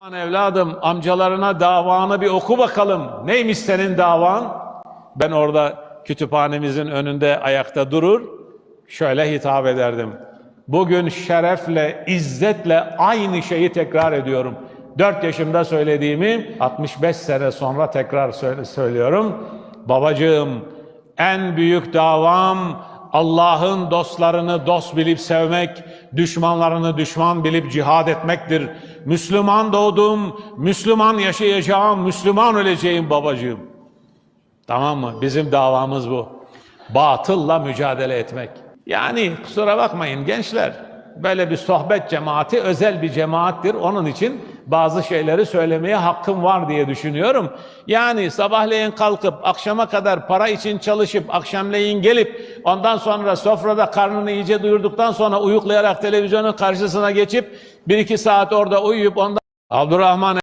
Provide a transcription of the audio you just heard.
Aman evladım amcalarına davanı bir oku bakalım. Neymiş senin davan? Ben orada kütüphanemizin önünde ayakta durur. Şöyle hitap ederdim. Bugün şerefle, izzetle aynı şeyi tekrar ediyorum. 4 yaşımda söylediğimi 65 sene sonra tekrar söylüyorum. Babacığım en büyük davam Allah'ın dostlarını dost bilip sevmek, düşmanlarını düşman bilip cihad etmektir. Müslüman doğdum, Müslüman yaşayacağım, Müslüman öleceğim babacığım. Tamam mı? Bizim davamız bu. Batılla mücadele etmek. Yani kusura bakmayın gençler. Böyle bir sohbet cemaati özel bir cemaattir. Onun için bazı şeyleri söylemeye hakkım var diye düşünüyorum. Yani sabahleyin kalkıp akşama kadar para için çalışıp akşamleyin gelip ondan sonra sofrada karnını iyice doyurduktan sonra uyuklayarak televizyonun karşısına geçip bir iki saat orada uyuyup ondan Abdurrahman